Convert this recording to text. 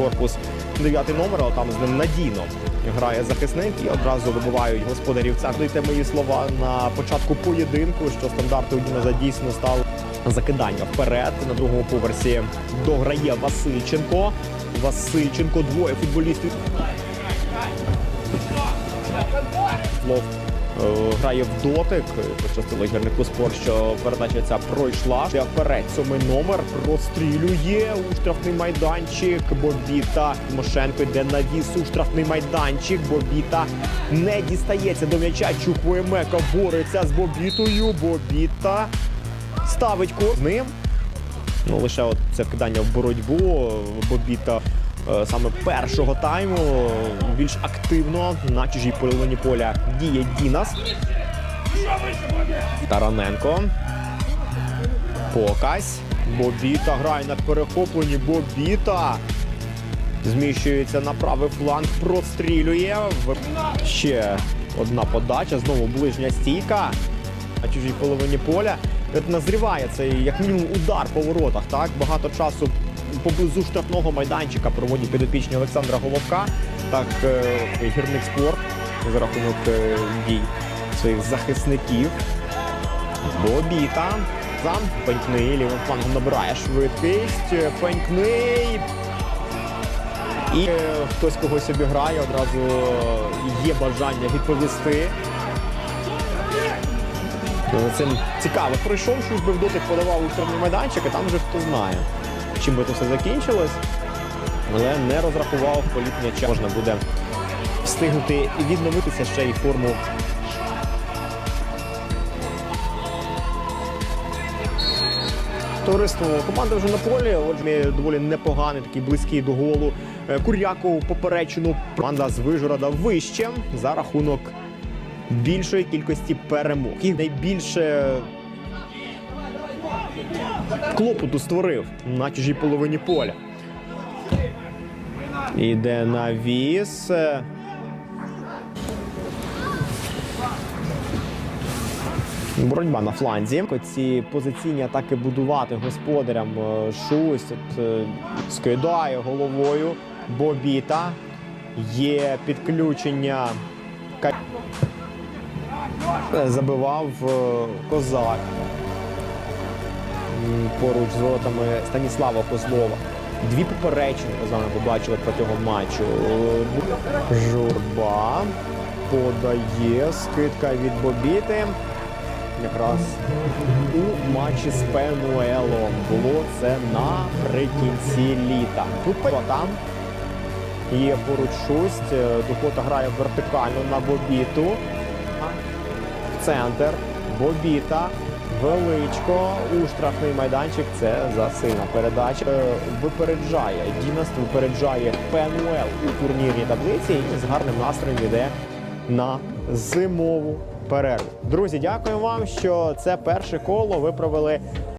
корпус дев'ятий номер, але там з ним надійно грає захисник і одразу вибивають господарів. Це Дайте мої слова на початку поєдинку, що стандарти у Діноза дійсно став закидання вперед. На другому поверсі дограє Васильченко. Васильченко, двоє футболістів. Лов грає в дотик. Пощастило гірнику спорт, що передача ця пройшла. Йде вперед сьомий номер прострілює у штрафний майданчик. Бобіта Тимошенко йде на віс у штрафний майданчик. Бобіта не дістається до м'яча. Чуквоємека бореться з Бобітою. Бобіта ставить ним. Ну, лише от це вкидання в боротьбу. Бобіта е, саме першого тайму більш активно на чужій половині поля діє Дінас. Тараненко. Покась. Бобіта грає на перехопленні. Бобіта. Зміщується на правий фланг, прострілює. Ще одна подача. Знову ближня стійка. На чужій половині поля. От назріває цей як мінімум удар по воротах. Так багато часу поблизу штрафного майданчика проводять підопічні Олександра Головка. Так е, гірник спорт за рахунок е, дій своїх захисників. Бобіта. Зам Пенькний лівим флангом набирає швидкість. Пенькний. І е, хтось когось обіграє, одразу є бажання відповісти. Цим цікаво пройшов, щось би в дотик подавав у штрафний майданчик, а там вже хто знає, чим би то все закінчилось. Але не розрахував політ м'яча. Можна буде встигнути і відновитися ще й форму. Товариство команда вже на полі. Отже, доволі непоганий, такий близький до голу. Е, Куряков поперечину. Команда з Вижгорода вище за рахунок більшої кількості перемог. І найбільше клопоту створив на чужій половині поля. Іде навіс. Боротьба на фланзі. Ці позиційні атаки будувати господарям е, Шусь от, е, скидає головою. Бобіта. Є підключення. Забивав е, козак. Поруч з воротами Станіслава Козлова. Дві поперечини з вами побачили протягом матчу. Журба подає скидка від Бобіти. Якраз у матчі з Пенуелом було це наприкінці літа. Там є поруч шусть. Духота грає вертикально на Бобіту. В центр. Бобіта. Величко у штрафний майданчик. Це засильна передача. Е, Випереджає. Дінаст випереджає Пенуел у турнірній таблиці і з гарним настроєм йде на зимову перерву. Друзі, дякую вам, що це перше коло ви провели